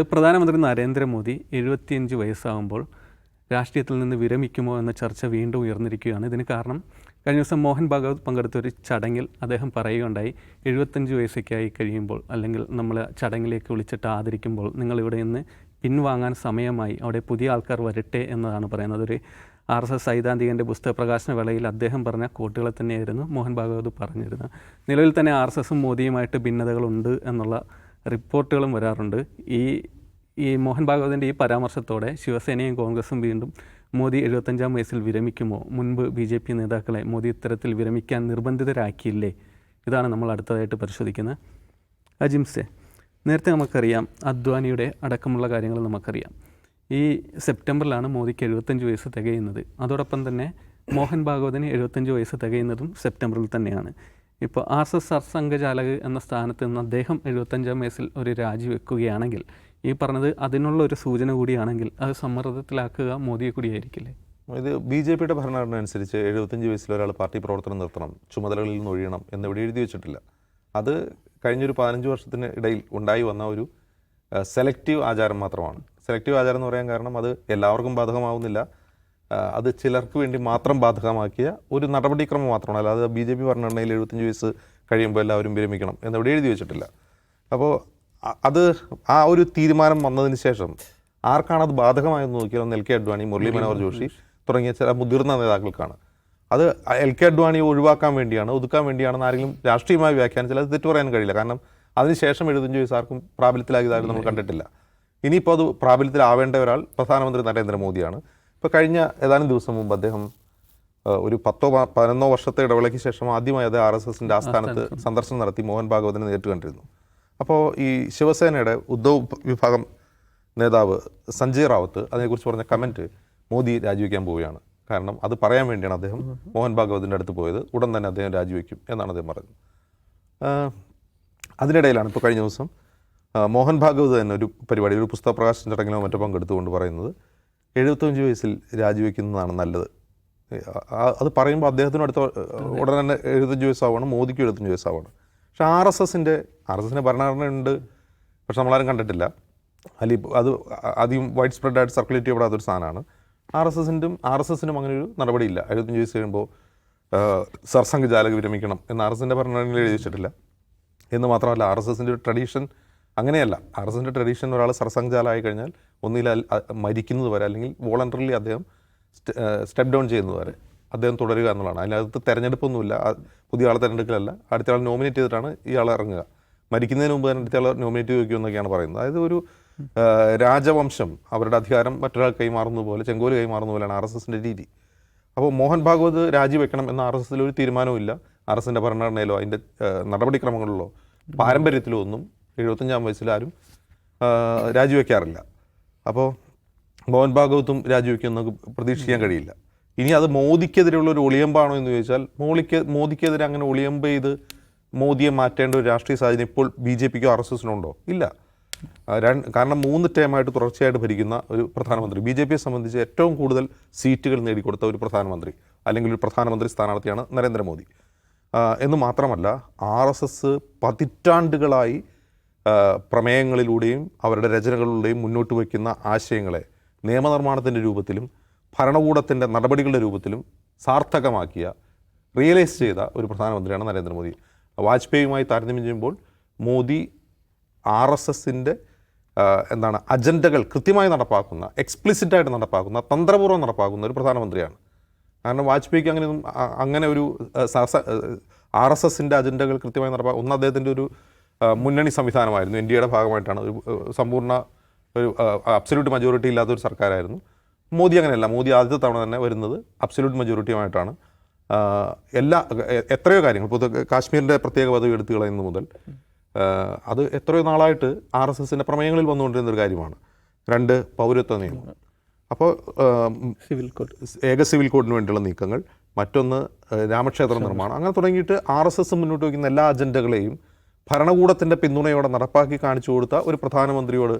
പ്രധാനമന്ത്രി നരേന്ദ്രമോദി എഴുപത്തിയഞ്ച് വയസ്സാകുമ്പോൾ രാഷ്ട്രീയത്തിൽ നിന്ന് വിരമിക്കുമോ എന്ന ചർച്ച വീണ്ടും ഉയർന്നിരിക്കുകയാണ്. ഇതിന് കാരണം കഴിഞ്ഞ ദിവസം മോഹൻ ഭാഗവത് പങ്കെടുത്ത ഒരു ചടങ്ങിൽ അദ്ദേഹം പറയുകയുണ്ടായി എഴുപത്തഞ്ച് വയസ്സൊക്കെ ആയി കഴിയുമ്പോൾ അല്ലെങ്കിൽ നമ്മൾ ചടങ്ങിലേക്ക് വിളിച്ചിട്ട് ആദരിക്കുമ്പോൾ നിങ്ങളിവിടെ നിന്ന് പിൻവാങ്ങാൻ സമയമായി അവിടെ പുതിയ ആൾക്കാർ വരട്ടെ എന്നതാണ് പറയുന്നത്. ഒരു ആർ എസ് എസ് സൈദ്ധാന്തികന്റെ പുസ്തക പ്രകാശന വേളയിൽ അദ്ദേഹം പറഞ്ഞ കോട്ടുകളെ തന്നെയായിരുന്നു മോഹൻ ഭാഗവത് പറഞ്ഞിരുന്നത്. നിലവിൽ തന്നെ ആർ എസ് എസും മോദിയുമായിട്ട് ഭിന്നതകളുണ്ട് എന്നുള്ള റിപ്പോർട്ടുകളും വരാറുണ്ട്. ഈ ഈ മോഹൻ ഭാഗവതിന്റെ ഈ പരാമർശത്തോടെ ശിവസേനയും കോൺഗ്രസും വീണ്ടും മോദി എഴുപത്തഞ്ചാം വയസ്സിൽ വിരമിക്കുമോ? മുൻപ് ബി ജെ പി നേതാക്കളെ മോദി ഇത്തരത്തിൽ വിരമിക്കാൻ നിർബന്ധിതരാക്കിയില്ലേ? ഇതാണ് നമ്മൾ അടുത്തതായിട്ട് പരിശോധിക്കുന്നത്. അജിംസെ നേരത്തെ നമുക്കറിയാം അദ്വാനിയുടെ അടക്കമുള്ള കാര്യങ്ങൾ നമുക്കറിയാം. ഈ സെപ്റ്റംബറിലാണ് മോദിക്ക് എഴുപത്തഞ്ച് വയസ്സ് തികയുന്നത്. അതോടൊപ്പം തന്നെ മോഹൻ ഭാഗവതിന് എഴുപത്തഞ്ച് വയസ്സ് തികയുന്നതും സെപ്റ്റംബറിൽ തന്നെയാണ്. ഇപ്പോൾ ആർ എസ് എസ് സർസംഘചാലക് എന്ന സ്ഥാനത്ത് നിന്ന് അദ്ദേഹം എഴുപത്തഞ്ചാം വയസ്സിൽ ഒരു രാജിവെക്കുകയാണെങ്കിൽ ഈ പറഞ്ഞത് അതിനുള്ള ഒരു സൂചന കൂടിയാണെങ്കിൽ അത് സമ്മർദ്ദത്തിലാക്കുക മോദിയെ കൂടിയായിരിക്കില്ലേ? ഇത് ബി ജെ പിയുടെ ഭരണഘടന അനുസരിച്ച് എഴുപത്തഞ്ച് വയസ്സിൽ ഒരാൾ പാർട്ടി പ്രവർത്തനം നിർത്തണം ചുമതലകളിൽ നിന്ന് ഒഴിയണം എന്നിവിടെ എഴുതി വെച്ചിട്ടില്ല. അത് കഴിഞ്ഞൊരു പതിനഞ്ച് വർഷത്തിന് ഇടയിൽ ഉണ്ടായി വന്ന ഒരു സെലക്റ്റീവ് ആചാരം മാത്രമാണ്. സെലക്റ്റീവ് ആചാരം എന്ന് പറയാൻ കാരണം അത് എല്ലാവർക്കും ബാധകമാവുന്നില്ല. അത് ചിലർക്ക് വേണ്ടി മാത്രം ബാധകമാക്കിയ ഒരു നടപടിക്രമം മാത്രമാണ്. അല്ലാതെ ബി ജെ പി ഭരണഘടനയിൽ എഴുപത്തഞ്ച് വയസ്സ് കഴിയുമ്പോൾ എല്ലാവരും വിരമിക്കണം എന്നിവിടെ എഴുതി വെച്ചിട്ടില്ല. അപ്പോൾ അത് ആ ഒരു തീരുമാനം വന്നതിന് ശേഷം ആർക്കാണ് അത് ബാധകമായെന്ന് നോക്കിയാൽ ഒന്ന് എൽ കെ അഡ്വാണി മുരളി മനോഹർ ജോഷി തുടങ്ങിയ ചില മുതിർന്ന നേതാക്കൾക്കാണ്. അത് എൽ കെ അഡ്വാണിയെ ഒഴിവാക്കാൻ വേണ്ടിയാണ് ഒതുക്കാൻ വേണ്ടിയാണെന്ന് ആരെങ്കിലും രാഷ്ട്രീയമായി വ്യാഖ്യാനിച്ചാൽ അത് തെറ്റു പറയാൻ കഴിയില്ല. കാരണം അതിനുശേഷം എഴുപത്തഞ്ച് വയസ്സ് ആർക്കും പ്രാബല്യത്തിലാകിയതായിട്ട് നമ്മൾ കണ്ടിട്ടില്ല. ഇനിയിപ്പോൾ അത് പ്രാബല്യത്തിലാവേണ്ട ഒരാൾ പ്രധാനമന്ത്രി നരേന്ദ്രമോദിയാണ്. ഇപ്പോൾ കഴിഞ്ഞ ഏതാനും ദിവസം മുമ്പ് അദ്ദേഹം ഒരു പത്തോ പതിനൊന്നോ വർഷത്തെ ഇടവേളയ്ക്ക് ശേഷം ആദ്യമായി അത് ആർ എസ് എസിന്റെ ആസ്ഥാനത്ത് സന്ദർശനം നടത്തി മോഹൻ ഭാഗവതിനെ നേരിട്ട് കണ്ടിരുന്നു. അപ്പോൾ ഈ ശിവസേനയുടെ ഉദ്ധവ് വിഭാഗം നേതാവ് സഞ്ജയ് റാവത്ത് അതിനെക്കുറിച്ച് പറഞ്ഞ കമന്റ് മോദി രാജിവെക്കാൻ പോവുകയാണ്. കാരണം അത് പറയാൻ വേണ്ടിയാണ് അദ്ദേഹം മോഹൻ ഭാഗവതിന്റെ അടുത്ത് പോയത്. ഉടൻ തന്നെ അദ്ദേഹം രാജിവെക്കും എന്നാണ് അദ്ദേഹം പറഞ്ഞത് അതിനിടയിലാണ് ഇപ്പോൾ കഴിഞ്ഞ ദിവസം മോഹൻ ഭാഗവത് തന്നെ ഒരു പരിപാടി ഒരു പുസ്തക പ്രകാശന ചടങ്ങിലോ മറ്റോ പങ്കെടുത്തുകൊണ്ട് പറയുന്നത് എഴുപത്തഞ്ച് വയസ്സിൽ രാജിവെക്കുന്നതാണ് നല്ലത്. അത് പറയുമ്പോൾ അദ്ദേഹത്തിന് അടുത്ത ഉടനെ തന്നെ എഴുപത്തഞ്ച് വയസ്സാവണം മോദിക്ക് എഴുപത്തഞ്ച് വയസ്സാവണം പക്ഷെ ആർ എസ് എസിന്റെ ആർ എസ് എസിന്റെ ഭരണഘടന ഉണ്ട് പക്ഷെ നമ്മളാരും കണ്ടിട്ടില്ല. അല്ലെ അത് അധികം വൈഡ് സ്പ്രെഡ് ആയിട്ട് സർക്കുലേറ്റ് ചെയ്യപ്പെടാത്ത ഒരു സാധനമാണ്. ആർ എസ് എസിന്റെയും ആർ എസ് എസിനും അങ്ങനെ ഒരു നടപടിയില്ല. എഴുപത്തഞ്ച് വയസ്സ് കഴിയുമ്പോൾ സർസംഘ ജാലക വിരമിക്കണം എന്ന് ആർ എസ് എസിന്റെ ഭരണഘടനയിൽ എഴുതി വെച്ചിട്ടില്ല. എന്ന് മാത്രമല്ല ആർ എസ് എസിന്റെ ഒരു ട്രഡീഷൻ അങ്ങനെയല്ല. ആർ എസ് എസിന്റെ ട്രഡീഷൻ ഒരാൾ സർസംഘചാലായി കഴിഞ്ഞാൽ ഒന്നിൽ മരിക്കുന്നത് വരെ അല്ലെങ്കിൽ വോളണ്ടറിലി അദ്ദേഹം സ്റ്റെപ്പ് ഡൗൺ ചെയ്യുന്നത് വരെ അദ്ദേഹം തുടരുക എന്നുള്ളതാണ്. അതിനകത്ത് തെരഞ്ഞെടുപ്പൊന്നുമില്ല. പുതിയ ആളെ തിരഞ്ഞെടുക്കലല്ല. അടുത്ത ആൾ നോമിനേറ്റ് ചെയ്തിട്ടാണ് ഇയാൾ ഇറങ്ങുക. മരിക്കുന്നതിന് മുമ്പ് തന്നെ അടുത്ത ആൾ നോമിനേറ്റ് വയ്ക്കുമെന്നൊക്കെയാണ് പറയുന്നത്. അതായത് ഒരു രാജവംശം അവരുടെ അധികാരം മറ്റൊരാൾ കൈമാറുന്നത് പോലെ ചെങ്കോൽ കൈമാറുന്ന പോലെയാണ് ആർ എസ് എസിന്റെ രീതി. അപ്പോൾ മോഹൻ ഭാഗവത് രാജിവെക്കണം എന്ന ആർ എസ് എസിൽ ഒരു തീരുമാനവുമില്ല. ആർ എസിന്റെ ഭരണഘടനയിലോ അതിന്റെ നടപടിക്രമങ്ങളിലോ പാരമ്പര്യത്തിലോ ഒന്നും എഴുപത്തഞ്ചാം വയസ്സിൽ ആരും രാജിവെക്കാറില്ല. അപ്പോൾ മോഹൻ ഭാഗവത്തും രാജിവെക്കും നമുക്ക് പ്രതീക്ഷിക്കാൻ കഴിയില്ല. ഇനി അത് മോദിക്കെതിരെയുള്ള ഒരു ഒളിയമ്പാണോ എന്ന് ചോദിച്ചാൽ മോളിക്ക് മോദിക്കെതിരെ അങ്ങനെ ഒളിയമ്പ് ചെയ്ത് മോദിയെ മാറ്റേണ്ട ഒരു രാഷ്ട്രീയ സാഹചര്യം ഇപ്പോൾ ബി ജെ പിക്കോ ആർ എസ് എസിനോ ഉണ്ടോ ഇല്ല കാരണം മൂന്ന് ടേമായിട്ട് തുടർച്ചയായിട്ട് ഭരിക്കുന്ന ഒരു പ്രധാനമന്ത്രി. ബി ജെ പിയെ സംബന്ധിച്ച് ഏറ്റവും കൂടുതൽ സീറ്റുകൾ നേടിക്കൊടുത്ത ഒരു പ്രധാനമന്ത്രി അല്ലെങ്കിൽ ഒരു പ്രധാനമന്ത്രി സ്ഥാനാർത്ഥിയാണ് നരേന്ദ്രമോദി. എന്ന് മാത്രമല്ല ആർ എസ് എസ് പതിറ്റാണ്ടുകളായി പ്രമേയങ്ങളിലൂടെയും അവരുടെ രചനകളിലൂടെയും മുന്നോട്ട് വയ്ക്കുന്ന ആശയങ്ങളെ നിയമനിർമ്മാണത്തിന്റെ രൂപത്തിലും ഭരണകൂടത്തിന്റെ നടപടികളുടെ രൂപത്തിലും സാർത്ഥകമാക്കിയ റിയലൈസ് ചെയ്ത ഒരു പ്രധാനമന്ത്രിയാണ് നരേന്ദ്രമോദി. വാജ്പേയിയുമായി താരതമ്യം ചെയ്യുമ്പോൾ മോദി ആർ എസ് എസിന്റെ എന്താണ് അജണ്ടകൾ കൃത്യമായി നടപ്പാക്കുന്ന എക്സ്പ്ലിസിറ്റായിട്ട് നടപ്പാക്കുന്ന തന്ത്രപൂർവം നടപ്പാക്കുന്ന ഒരു പ്രധാനമന്ത്രിയാണ്. കാരണം വാജ്പേയിക്ക് അങ്ങനെയൊന്നും അങ്ങനെ ഒരു ആർ എസ് എസിന്റെ അജണ്ടകൾ കൃത്യമായി നടപ്പാക്കുക ഒന്ന് അദ്ദേഹത്തിന്റെ ഒരു മുന്നണി സംവിധാനമായിരുന്നു. എൻ ഡി എയുടെ ഭാഗമായിട്ടാണ്. ഒരു സമ്പൂർണ ഒരു അബ്സല്യൂട്ട് മജോറിറ്റി ഇല്ലാത്ത ഒരു സർക്കാരായിരുന്നു. മോദി അങ്ങനെയല്ല. മോദി ആദ്യത്തെ തവണ തന്നെ വരുന്നത് അബ്സല്യൂട്ട് മജോറിറ്റിയുമായിട്ടാണ് എല്ലാ എത്രയോ കാര്യങ്ങൾ. ഇപ്പോൾ കാശ്മീരിന്റെ പ്രത്യേക പദവി എടുത്തു കളയുന്നത് മുതൽ അത് എത്രയോ നാളായിട്ട് ആർ എസ് എസിന്റെ പ്രമേയങ്ങളിൽ വന്നുകൊണ്ടിരുന്ന ഒരു കാര്യമാണ്. രണ്ട് പൗരത്വ നിയമം. അപ്പോൾ സിവിൽ കോഡ്. ഏക സിവിൽ കോഡിന് വേണ്ടിയുള്ള നീക്കങ്ങൾ. മറ്റൊന്ന് രാമക്ഷേത്ര നിർമ്മാണം. അങ്ങനെ തുടങ്ങിയിട്ട് ആർ എസ് എസ് മുന്നോട്ട് വയ്ക്കുന്ന എല്ലാ അജണ്ടകളെയും ഭരണകൂടത്തിന്റെ പിന്തുണയോടെ നടപ്പാക്കി കാണിച്ചു കൊടുത്ത ഒരു പ്രധാനമന്ത്രിയോട്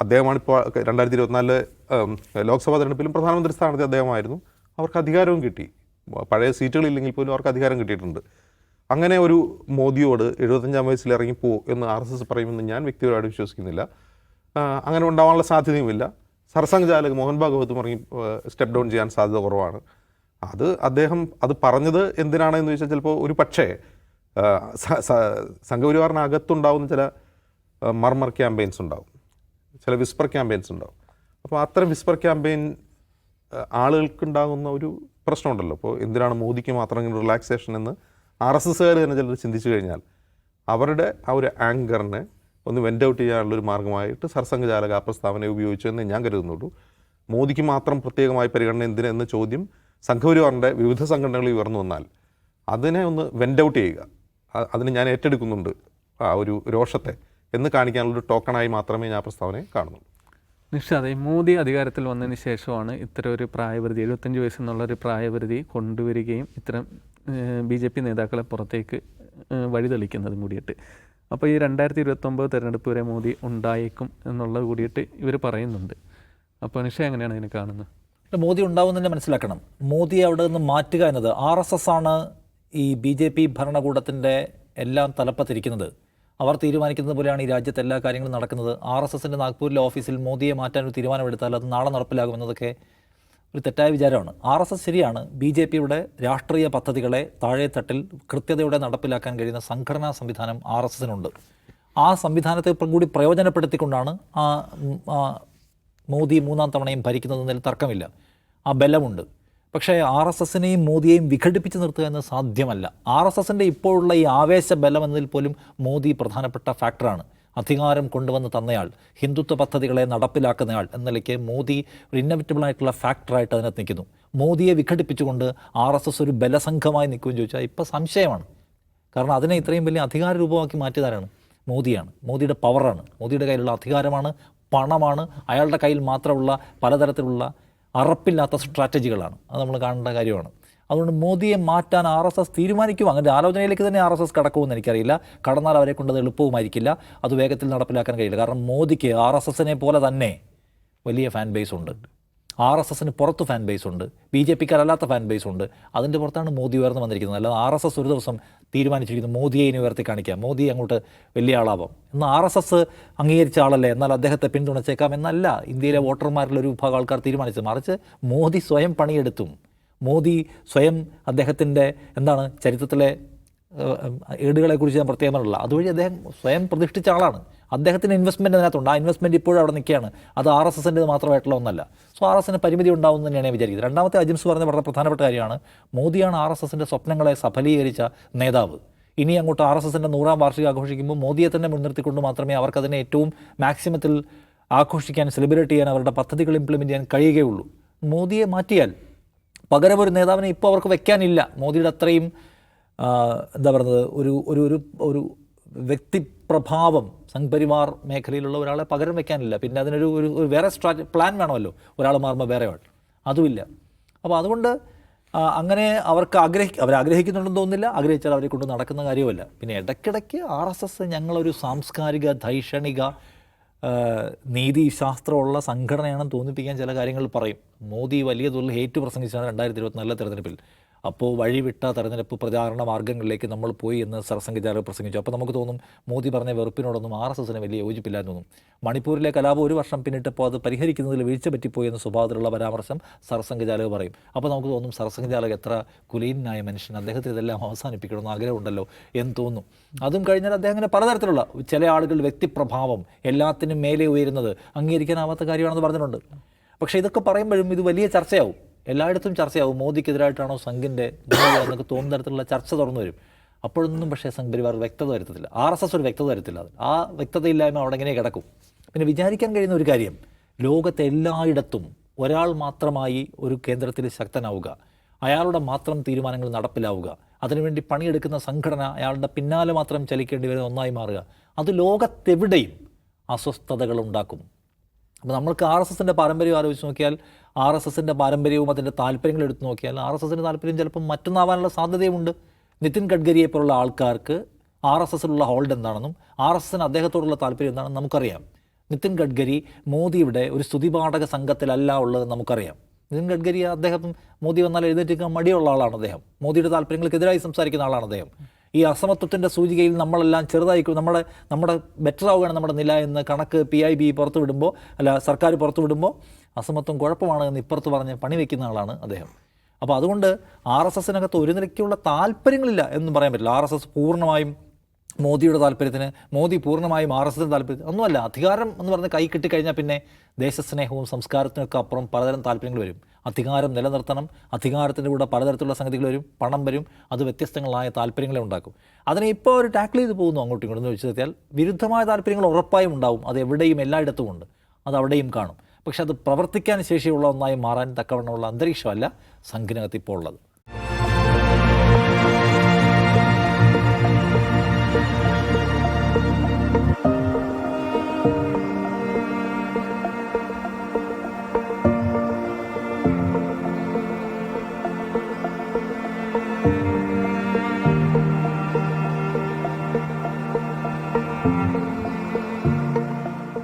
അദ്ദേഹമാണ് ഇപ്പോൾ രണ്ടായിരത്തി ഇരുപത്തിനാലിലെ ലോക്സഭാ തെരഞ്ഞെടുപ്പിലും പ്രധാനമന്ത്രി സ്ഥാനത്ത് അദ്ദേഹമായിരുന്നു. അവർക്ക് അധികാരവും കിട്ടി. പഴയ സീറ്റുകളില്ലെങ്കിൽ പോലും അവർക്ക് അധികാരം കിട്ടിയിട്ടുണ്ട്. അങ്ങനെ ഒരു മോദിയോട് എഴുപത്തഞ്ചാം വയസ്സിൽ ഇറങ്ങിപ്പോ എന്ന് ആർ എസ് എസ് പറയുമെന്ന് ഞാൻ വ്യക്തിപരമായിട്ട് വിശ്വസിക്കുന്നില്ല. അങ്ങനെ ഉണ്ടാവാനുള്ള സാധ്യതയുമില്ല. സർസംഘചാലക് മോഹൻ ഭാഗവത്തും ഇറങ്ങി സ്റ്റെപ്പ് ഡൗൺ ചെയ്യാൻ സാധ്യത കുറവാണ്. അത് അദ്ദേഹം അത് പറഞ്ഞത് എന്തിനാണെന്ന് ചോദിച്ചാൽ ചിലപ്പോൾ ഒരു പക്ഷേ സംഘപരിവാറിനകത്തുണ്ടാവുന്ന ചില മർമർ ക്യാമ്പയിൻസ് ഉണ്ടാവും. ചില വിസ്പർ ക്യാമ്പയിൻസ് ഉണ്ടാവും. അപ്പോൾ അത്തരം വിസ്പർ ക്യാമ്പയിൻ ആളുകൾക്കുണ്ടാകുന്ന ഒരു പ്രശ്നമുണ്ടല്ലോ. അപ്പോൾ എന്തിനാണ് മോദിക്ക് മാത്രം ഇങ്ങനെ റിലാക്സേഷൻ എന്ന് ആർ എസ് എസ്സുകാർ തന്നെ ചിലർ ചിന്തിച്ചു കഴിഞ്ഞാൽ അവരുടെ ആ ഒരു ആങ്കറിനെ ഒന്ന് വെന്റ് ഔട്ട് ചെയ്യാനുള്ളൊരു മാർഗമായിട്ട് സർസംഘചാലക ആ പ്രസ്താവന ഉപയോഗിച്ചു എന്ന് ഞാൻ കരുതുന്നുള്ളൂ. മോദിക്ക് മാത്രം പ്രത്യേകമായി പരിഗണന എന്തിനെന്ന ചോദ്യം സംഘപരിവാറിന്റെ വിവിധ സംഘടനകളിൽ ഉയർന്നു വന്നാൽ അതിനെ ഒന്ന് വെന്റ് ഔട്ട് ചെയ്യുക. അതിന് ഞാൻ ഏറ്റെടുക്കുന്നുണ്ട് ആ ഒരു രോഷത്തെ എന്ന് കാണിക്കാനുള്ളൊരു ടോക്കണായി മാത്രമേ ഞാൻ പ്രസ്താവന പ്രസ്താവനയെ കാണുന്നുള്ളൂ. നിഷാദ് മോദി അധികാരത്തിൽ വന്നതിന് ശേഷമാണ് ഇത്തരം ഒരു പ്രായപരിധി എഴുപത്തഞ്ച് വയസ്സെന്നുള്ള ഒരു പ്രായപരിധി കൊണ്ടുവരികയും ഇത്തരം ബി ജെ പി നേതാക്കളെ പുറത്തേക്ക് വഴിതെളിക്കുന്നതും കൂടിയിട്ട്. അപ്പോൾ ഈ രണ്ടായിരത്തി ഇരുപത്തൊമ്പത് തെരഞ്ഞെടുപ്പ് വരെ മോദി ഉണ്ടായേക്കും എന്നുള്ളത് കൂടിയിട്ട് ഇവർ പറയുന്നുണ്ട്. അപ്പോൾ നിഷ എങ്ങനെയാണ് ഇതിനെ കാണുന്നത്? മോദി മോദി ഉണ്ടാവുന്നതിനെ മനസ്സിലാക്കണം. മോദിയെ അവിടെ നിന്ന് മാറ്റുക എന്നത് ആർ എസ് എസ് ആണ് ഈ ബി ജെ പി ഭരണകൂടത്തിന്റെ എല്ലാം തലപ്പത്തിരിക്കുന്നത്. അവർ തീരുമാനിക്കുന്നത് പോലെയാണ് ഈ രാജ്യത്ത് എല്ലാ കാര്യങ്ങളും നടക്കുന്നത്. ആർ എസ് എസിന്റെ നാഗ്പൂരിലെ ഓഫീസിൽ മോദിയെ മാറ്റാൻ ഒരു തീരുമാനമെടുത്താൽ അത് നാളെ നടപ്പിലാകുമെന്നതൊക്കെ ഒരു തെറ്റായ വിചാരമാണ്. ആർ എസ് എസ് ശരിയാണ് ബി ജെ പിയുടെ രാഷ്ട്രീയ പദ്ധതികളെ താഴെത്തട്ടിൽ കൃത്യതയോടെ നടപ്പിലാക്കാൻ കഴിയുന്ന സംഘടനാ സംവിധാനം ആർ എസ് എസിനുണ്ട്. ആ സംവിധാനത്തെ കൂടി പ്രയോജനപ്പെടുത്തിക്കൊണ്ടാണ് ആ മോദി മൂന്നാം തവണയും ഭരിക്കുന്നതെന്നതിൽ തർക്കമില്ല. ആ ബലമുണ്ട്. പക്ഷേ ആർ എസ് എസിനെയും മോദിയെയും വിഘടിപ്പിച്ച് നിർത്തുക എന്ന് സാധ്യമല്ല. ആർ എസ് എസിന്റെ ഇപ്പോഴുള്ള ഈ ആവേശ ബലം എന്നതിൽ പോലും മോദി പ്രധാനപ്പെട്ട ഫാക്ടറാണ്. അധികാരം കൊണ്ടുവന്ന് തന്നയാൾ ഹിന്ദുത്വ പദ്ധതികളെ നടപ്പിലാക്കുന്നയാൾ എന്ന നിലയ്ക്ക് മോദി ഒരു ഇന്നവിറ്റബിൾ ആയിട്ടുള്ള ഫാക്ടറായിട്ട് അതിനകത്ത് നിൽക്കുന്നു. മോദിയെ വിഘടിപ്പിച്ചുകൊണ്ട് ആർ എസ് എസ് ഒരു ബലസംഘമായി നിൽക്കുമെന്ന് ചോദിച്ചാൽ ഇപ്പോൾ സംശയമാണ്. കാരണം അതിനെ ഇത്രയും വലിയ അധികാര രൂപമാക്കി മാറ്റിയതാരാണ്? മോദിയാണ്. മോദിയുടെ പവറാണ് മോദിയുടെ കയ്യിലുള്ള അധികാരമാണ് പണമാണ്. അയാളുടെ കയ്യിൽ മാത്രമുള്ള പലതരത്തിലുള്ള അറപ്പില്ലാത്ത സ്ട്രാറ്റജികളാണ്. അത് നമ്മൾ കാണേണ്ട കാര്യമാണ്. അതുകൊണ്ട് മോദിയെ മാറ്റാൻ ആർ എസ് എസ് തീരുമാനിക്കും അങ്ങനെ ആലോചനയിലേക്ക് തന്നെ ആർ എസ് എസ് കടക്കുമെന്ന് എനിക്കറിയില്ല. കടന്നാൽ അവരെ കൊണ്ട് അത് എളുപ്പവുമായിരിക്കില്ല. അത് വേഗത്തിൽ നടപ്പിലാക്കാൻ കഴിയില്ല. കാരണം മോദിക്ക് ആർ എസ് എസിനെ പോലെ തന്നെ വലിയ ഫാൻ ബേസ് ഉണ്ട്. ആർ എസ് എസിന് പുറത്ത് ഫാൻ ബേസ് ഉണ്ട്. ബി ജെ പിക്കാരല്ലാത്ത ഫാൻ ബേസ് ഉണ്ട്. അതിന്റെ പുറത്താണ് മോദി ഉയർന്നു വന്നിരിക്കുന്നത്. അല്ലാതെ ആർ എസ് എസ് ഒരു ദിവസം തീരുമാനിച്ചിരിക്കുന്നു മോദിയെ ഇനി ഉയർത്തി കാണിക്കാം മോദി അങ്ങോട്ട് വലിയ ആളാവാം. എന്ന് ആർ എസ് എസ് അംഗീകരിച്ച ആളല്ലേ? എന്നാൽ അദ്ദേഹത്തെ പിന്തുണച്ചേക്കാം എന്നല്ല ഇന്ത്യയിലെ വോട്ടർമാരിൽ ഒരു വിഭാഗം ആൾക്കാർ തീരുമാനിച്ചത്. മറിച്ച് മോദി സ്വയം പണിയെടുത്തും മോദി സ്വയം അദ്ദേഹത്തിന്റെ എന്താണ് ചരിത്രത്തിലെ ഏടുകളെ ഏടുകളെക്കുറിച്ച് ഞാൻ പ്രത്യേകം പറഞ്ഞില്ല അതുവഴി അദ്ദേഹം സ്വയം പ്രതിഷ്ഠിച്ച ആളാണ്. അദ്ദേഹത്തിന് ഇൻവെസ്റ്റ്മെന്റ് അതിനകത്തുണ്ട്. ആ ഇൻവെസ്റ്റ്മെന്റ് ഇപ്പോഴും അവിടെ നിൽക്കുകയാണ്. അത് ആർ എസ് എസിന്റെ മാത്രമായിട്ടുള്ള ഒന്നല്ല. സോ ആർ എസിന് പരിമിതി ഉണ്ടാവും തന്നെയാണ് വിചാരിക്കുന്നത്. രണ്ടാമത്തെ അജിംസ് പറഞ്ഞ വളരെ പ്രധാനപ്പെട്ട കാര്യമാണ്. മോദിയാണ് ആർ എസ് എസിന്റെ സ്വപ്നങ്ങളെ സഫലീകരിച്ച നേതാവ്. ഇനി അങ്ങോട്ട് ആർ എസ് എസിന്റെ നൂറാം വാർഷികം ആഘോഷിക്കുമ്പോൾ മോദിയെ തന്നെ മുൻനിർത്തിക്കൊണ്ട് മാത്രമേ അവർക്കതിനെ ഏറ്റവും മാക്സിമത്തിൽ ആഘോഷിക്കാൻ സെലിബ്രേറ്റ് ചെയ്യാൻ അവരുടെ പദ്ധതികൾ ഇംപ്ലിമെന്റ് ചെയ്യാൻ കഴിയുകയുള്ളൂ. മോദിയെ മാറ്റിയാൽ പകരം ഒരു നേതാവിനെ ഇപ്പോൾ അവർക്ക് വെക്കാനില്ല. മോദിയുടെ അത്രയും എന്താ പറയുന്നത് ഒരു ഒരു ഒരു വ്യക്തിപ്രഭാവം സംഘ്പരിവാർ മേഖലയിലുള്ള ഒരാളെ പകരം വെക്കാനില്ല. പിന്നെ അതിനൊരു ഒരു വേറെ സ്ട്രാറ്റ പ്ലാൻ വേണമല്ലോ. ഒരാൾ മാറുമ്പോൾ വേറെ ആൾ. അതുമില്ല. അപ്പോൾ അതുകൊണ്ട് അങ്ങനെ അവർക്ക് ആഗ്രഹി അവരാഗ്രഹിക്കുന്നുണ്ടെന്ന് തോന്നുന്നില്ല. ആഗ്രഹിച്ചാൽ അവരെ കൊണ്ട് നടക്കുന്ന കാര്യമല്ല പിന്നെ ഇടയ്ക്കിടയ്ക്ക് ആർ എസ് എസ് ഞങ്ങളൊരു സാംസ്കാരിക ധൈഷണിക നീതിശാസ്ത്രമുള്ള സംഘടനയാണെന്ന് തോന്നിപ്പിക്കാൻ ചില കാര്യങ്ങൾ പറയും. മോദി വലിയ തോതിൽ ഹേറ്റ് പ്രസംഗിച്ചാണ് രണ്ടായിരത്തി ഇരുപത്തിനാലിലെ തെരഞ്ഞെടുപ്പിൽ. അപ്പോൾ വഴിവിട്ട തെരഞ്ഞെടുപ്പ് പ്രചാരണ മാർഗങ്ങളിലേക്ക് നമ്മൾ പോയി എന്ന് സർസംഘചാലകർ പ്രസംഗിച്ചു. അപ്പോൾ നമുക്ക് തോന്നും മോദി പറഞ്ഞ വെറുപ്പിനോടൊന്നും ആർ എസ് എസിന് വലിയ യോജിപ്പില്ലാന്ന് തോന്നും. മണിപ്പൂരിലെ കലാപം ഒരു വർഷം പിന്നിട്ടപ്പോൾ അത് പരിഹരിക്കുന്നതിൽ വീഴ്ച പറ്റിപ്പോയി എന്ന സ്വഭാവത്തിലുള്ള പരാമർശം സർസംഘചാലകർ പറയും. അപ്പോൾ നമുക്ക് തോന്നും സർസംഘചാലകർ എത്ര കുലീനായ മനുഷ്യൻ. അദ്ദേഹത്തെ ഇതെല്ലാം അവസാനിപ്പിക്കണമെന്ന് ആഗ്രഹമുണ്ടല്ലോ എന്ന് തോന്നും. അതും കഴിഞ്ഞാൽ അദ്ദേഹം അങ്ങനെ പലതരത്തിലുള്ള ചില ആളുകൾ വ്യക്തിപ്രഭാവം എല്ലാത്തിനും മേലെ ഉയരുന്നത് അംഗീകരിക്കാനാവാത്ത കാര്യമാണെന്ന് പറഞ്ഞിട്ടുണ്ട്. പക്ഷേ ഇതൊക്കെ പറയുമ്പോഴും ഇത് വലിയ ചർച്ചയാവും. എല്ലായിടത്തും ചർച്ചയാവും. മോദിക്കെതിരായിട്ടാണോ സംഘിന്റെ എന്നൊക്കെ തോന്നുന്ന തരത്തിലുള്ള ചർച്ച തുറന്നു വരും. അപ്പോഴൊന്നും പക്ഷേ സംഘ് പരിവാർ വ്യക്തത വരുത്തത്തില്ല. ആർ എസ് എസ് ഒരു വ്യക്തത വരുത്തില്ല അത് ആ വ്യക്തതയില്ലായ്മ അവിടെ ഇങ്ങനെ കിടക്കും. പിന്നെ വിചാരിക്കാൻ കഴിയുന്ന ഒരു കാര്യം. ലോകത്തെ എല്ലായിടത്തും ഒരാൾ മാത്രമായി ഒരു കേന്ദ്രത്തിൽ ശക്തനാവുക. അയാളുടെ മാത്രം തീരുമാനങ്ങൾ നടപ്പിലാവുക. അതിനുവേണ്ടി പണിയെടുക്കുന്ന സംഘടന അയാളുടെ പിന്നാലെ മാത്രം ചലിക്കേണ്ടി വരുന്ന ഒന്നായി മാറുക. അത് ലോകത്തെവിടെയും അസ്വസ്ഥതകൾ ഉണ്ടാക്കും. അപ്പോൾ നമ്മൾക്ക് ആർ എസ് എസിന്റെ പാരമ്പര്യം ആലോചിച്ച് നോക്കിയാൽ ആർ എസ് എസിന്റെ പാരമ്പര്യവും അതിന്റെ താല്പര്യങ്ങൾ എടുത്തു നോക്കിയാൽ ആർ എസ് എസിന്റെ താല്പര്യം ചിലപ്പം മറ്റൊന്നാവാനുള്ള സാധ്യതയുമുണ്ട്. നിതിൻ ഗഡ്കരിയെ പോലുള്ള ആൾക്കാർക്ക് ആർ എസ് എസിലുള്ള ഹോൾഡ് എന്താണെന്നും ആർ എസ് എസിന് അദ്ദേഹത്തോടുള്ള താല്പര്യം എന്താണെന്നും നമുക്കറിയാം. നിതിൻ ഗഡ്കരി മോദിയുടെ ഒരു സ്തുതിപാഠക സംഘത്തിലല്ല ഉള്ളത് നമുക്കറിയാം. നിതിൻ ഗഡ്കരി അദ്ദേഹം മോദി വന്നാൽ എഴുന്നേറ്റിരിക്കാൻ മടിയുള്ള ആളാണ് അദ്ദേഹം. മോദിയുടെ താല്പര്യങ്ങൾക്കെതിരായി സംസാരിക്കുന്ന ആളാണ് അദ്ദേഹം. ഈ അസമത്വത്തിന്റെ സൂചികയിൽ നമ്മളെല്ലാം ചെറുതായി നമ്മുടെ നമ്മുടെ ബെറ്റർ ആവുകയാണ് നമ്മുടെ നില എന്ന് കണക്ക് പി ഐ ബി പുറത്തു വിടുമ്പോൾ അല്ല സർക്കാർ പുറത്തു വിടുമ്പോൾ അസമത്വം കുഴപ്പമാണ് എന്ന് ഇപ്പുറത്ത് പറഞ്ഞ് പണി വയ്ക്കുന്ന ആളാണ് അദ്ദേഹം. അപ്പോൾ അതുകൊണ്ട് ആർ എസ് എസിനകത്ത് ഒരു നിലയ്ക്കുള്ള താല്പര്യങ്ങളില്ല എന്നും പറയാൻ പറ്റില്ല. ആർ എസ് എസ് പൂർണമായും മോദിയുടെ താല്പര്യത്തിന് മോദി പൂർണമായും ആർ എസ് എസിന്റെ താല്പര്യത്തിന് ഒന്നുമല്ല അധികാരം എന്ന് പറഞ്ഞ് കൈ കിട്ടിക്കഴിഞ്ഞാൽ പിന്നെ ദേശസ്നേഹവും സംസ്കാരത്തിനൊക്കെ അപ്പുറം പലതരം താല്പര്യങ്ങൾ വരും. അധികാരം നിലനിർത്തണം. അധികാരത്തിന്റെ കൂടെ പലതരത്തിലുള്ള സംഗതികൾ വരും. പണം വരും. അത് വ്യത്യസ്തങ്ങളായ താല്പര്യങ്ങളെ ഉണ്ടാക്കും. അതിനെ ഇപ്പോൾ അവർ ടാക്കിൾ ചെയ്ത് പോകുന്നു അങ്ങോട്ടും ഇങ്ങോട്ടും എന്ന് വെച്ചാൽ വിരുദ്ധമായ താല്പര്യങ്ങൾ ഉറപ്പായും ഉണ്ടാവും. അത് എവിടെയും എല്ലായിടത്തും ഉണ്ട്. അത് അവിടെയും കാണും. പക്ഷെ അത് പ്രവർത്തിക്കാൻ ശേഷിയുള്ള ഒന്നായി മാറാൻ തക്കവണ്ണമുള്ള അന്തരീക്ഷമല്ല സംഘിനകത്ത് ഇപ്പോൾ ഉള്ളത്.